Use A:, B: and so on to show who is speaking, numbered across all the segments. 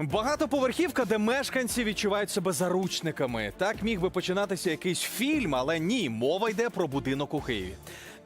A: Багатоповерхівка, де мешканці відчувають себе заручниками. Так міг би починатися якийсь фільм, але ні, мова йде про будинок у Києві.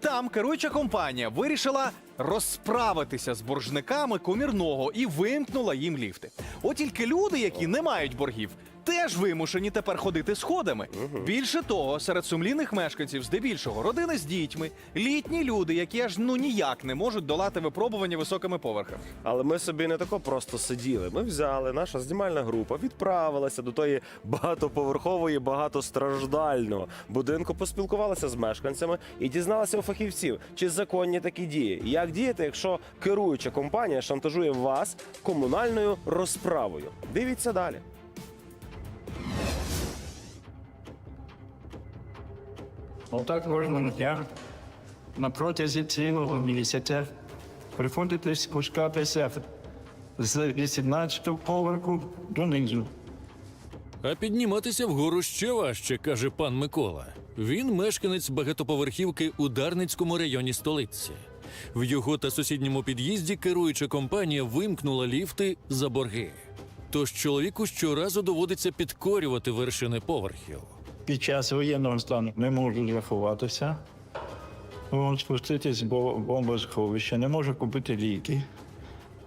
A: Там керуюча компанія вирішила розправитися з боржниками комірного і вимкнула їм ліфти. От тільки люди, які не мають боргів, теж вимушені тепер ходити сходами. Більше того, серед сумлінних мешканців, здебільшого, родини з дітьми, літні люди, які аж ну ніяк не можуть долати випробування високими поверхами.
B: Але ми собі не тако просто сиділи. Ми взяли, наша знімальна група відправилася до тої багатоповерхової, багатостраждального будинку, поспілкувалася з мешканцями і дізналася у фахівців, чи законні такі дії. Як діяти, якщо керуюча компанія шантажує вас комунальною розправою? Дивіться далі.
C: Отак кожного дня на протязі цілого місяця приходити спускатися з 18-го поверху донизу.
D: А підніматися вгору ще важче, каже пан Микола. Він мешканець багатоповерхівки у Дарницькому районі столиці. В його та сусідньому під'їзді керуюча компанія вимкнула ліфти за борги. Тож чоловіку щоразу доводиться підкорювати вершини поверхів.
C: Під час воєнного стану не можу рахуватися. Вон спуститись бо бомбосховище, не можу купити ліки.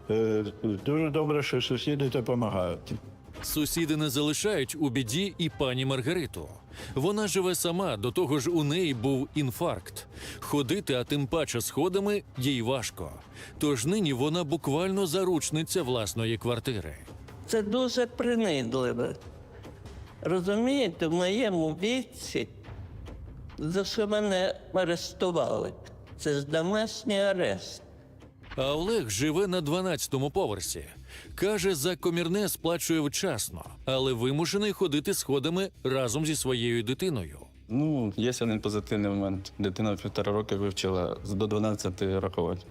C: Е, Дуже добре, що сусіди допомагають.
D: Сусіди не залишають у біді і пані Маргариту. Вона живе сама, до того ж у неї був інфаркт. Ходити, а тим паче сходами, їй важко. Тож нині вона буквально заручниця власної квартири.
E: Це дуже принизливо. Розумієте, в моєму віці, за що мене арестували? Це ж домашній арест.
D: А Олег живе на 12-му поверсі. Каже, за комірне сплачує вчасно, але вимушений ходити сходами разом зі своєю дитиною.
F: Ну, є один позитивний момент. Дитина в півтора роки вивчила з- до 12 рахувати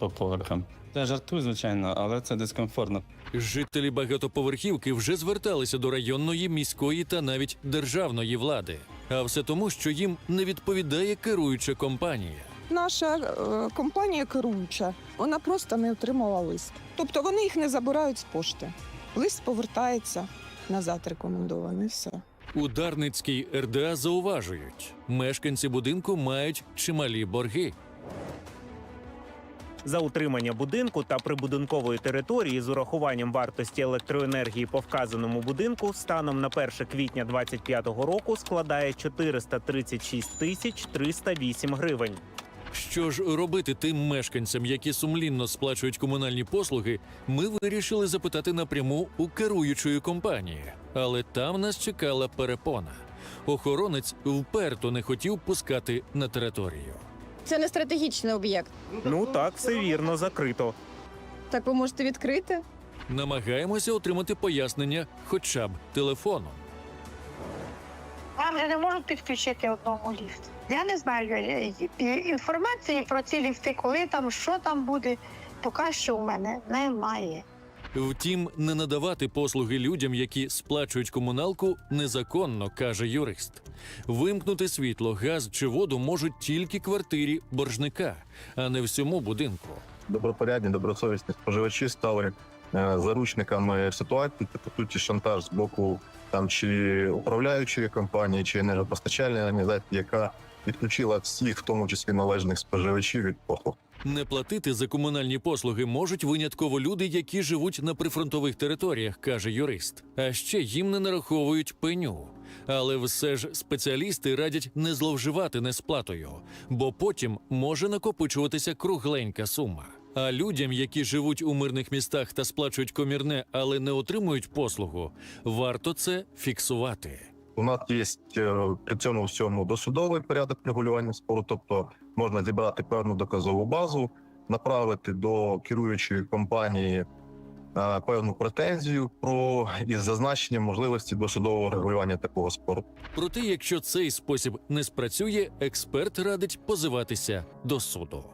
F: по поверхам. Я жартую, звичайно, але це дискомфортно.
D: Жителі багатоповерхівки вже зверталися до районної, міської та навіть державної влади. А все тому, що їм не відповідає керуюча компанія.
G: Наша е, компанія керуюча, вона просто не отримала лист. Тобто вони їх не забирають з пошти. Лист повертається назад рекомендований. Все.
D: У Дарницькій РДА зауважують, мешканці будинку мають чималі борги.
H: За утримання будинку та прибудинкової території з урахуванням вартості електроенергії по вказаному будинку станом на 1 квітня 2025 року складає 436 тисяч 308 гривень.
D: Що ж робити тим мешканцям, які сумлінно сплачують комунальні послуги, ми вирішили запитати напряму у керуючої компанії. Але там нас чекала перепона. Охоронець вперто не хотів пускати на територію.
I: Це не стратегічний об'єкт.
H: Ну так, все вірно, закрито.
I: Так ви можете відкрити?
D: Намагаємося отримати пояснення хоча б телефоном.
J: Вам же не можуть підключити одному ліфт. Я не знаю інформації про ці ліфти, коли там, що там буде, поки що у мене немає.
D: Втім, не надавати послуги людям, які сплачують комуналку, незаконно, каже юрист. Вимкнути світло, газ чи воду можуть тільки квартирі боржника, а не всьому будинку.
K: добропорядні, добросовісні споживачі стали е, заручниками ситуації. Це по суті шантаж з боку там чи управляючої компанії, чи енергопостачальної організації, яка відключила всіх, в тому числі належних споживачів від послуг.
D: Не платити за комунальні послуги можуть винятково люди, які живуть на прифронтових територіях, каже юрист. А ще їм не нараховують пеню. Але все ж спеціалісти радять не зловживати несплатою, бо потім може накопичуватися кругленька сума. А людям, які живуть у мирних містах та сплачують комірне, але не отримують послугу, варто це фіксувати.
K: У нас є е, при цьому всьому досудовий порядок регулювання спору, тобто можна зібрати певну доказову базу, направити до керуючої компанії е, певну претензію про із зазначенням можливості досудового регулювання такого спору.
D: Проте, якщо цей спосіб не спрацює, експерт радить позиватися до суду.